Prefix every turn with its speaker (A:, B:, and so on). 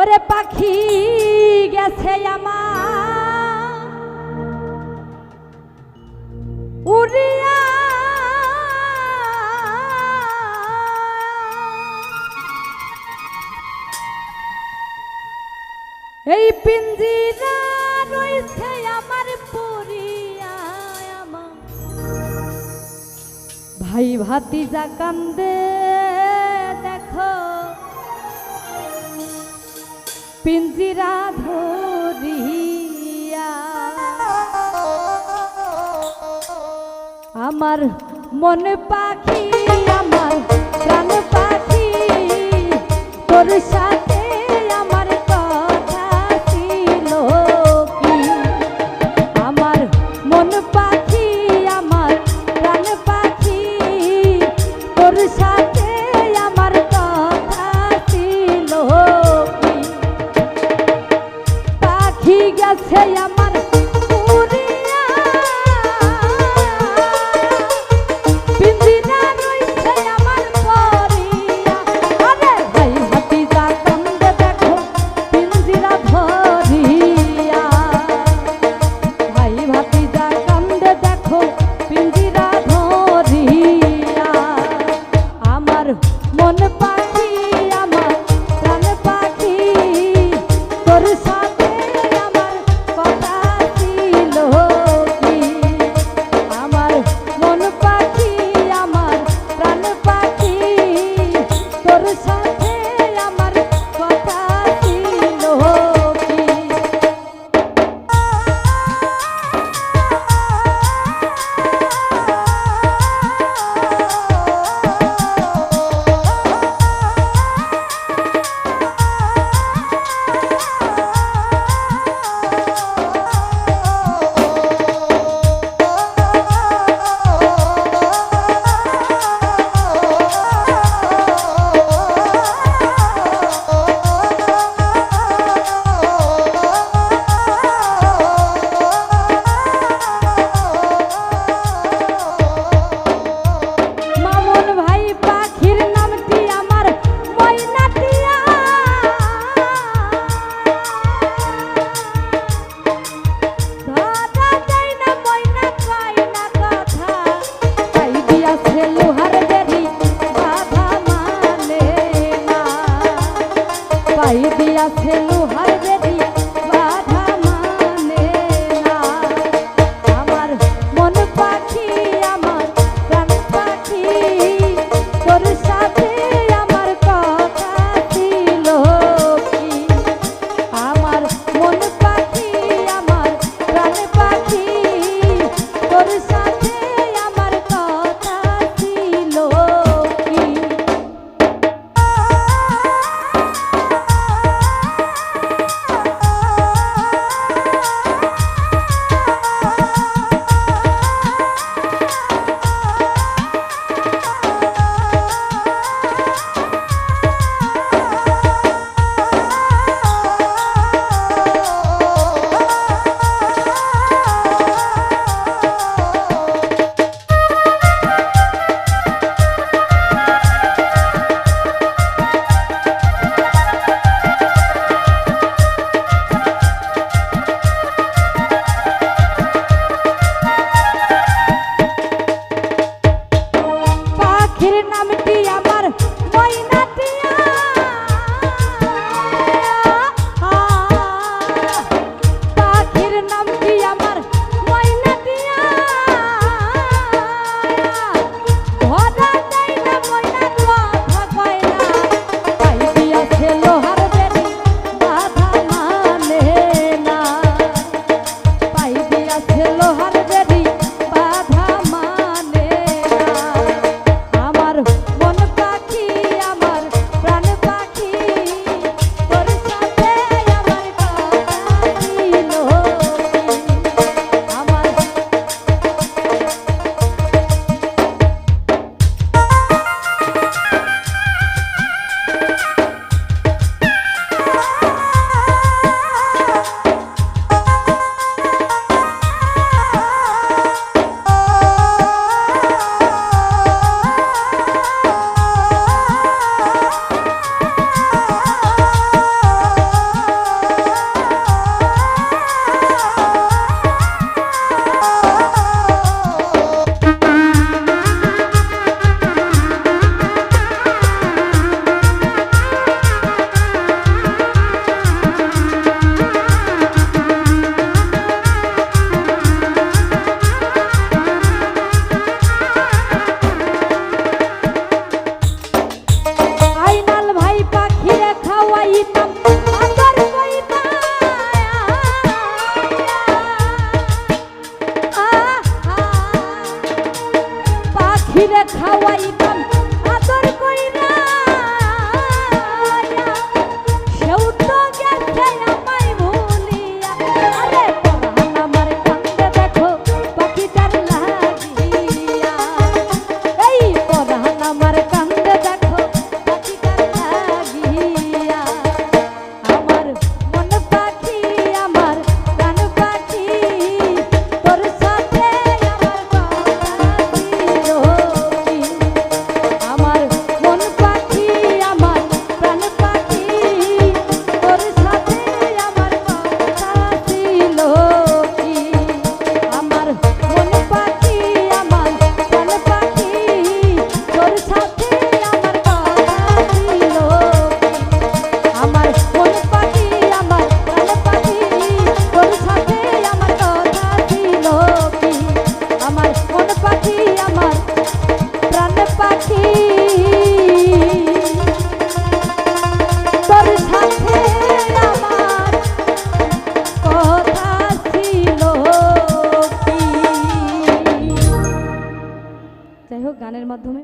A: ওরে পাখি গেছে আমার। এই পিঞ্জিরা রয়েছে আমার পুরিয়া ভাই ভাতি যা কান্দে পিঞ্জিরা ধরিয়া। আমার মন পাখি আমার প্রাণ পাখি তোর সা Yes, hey, I'm চাইবি আছে লোহার যদি পাখিরে খাওয়াইতাম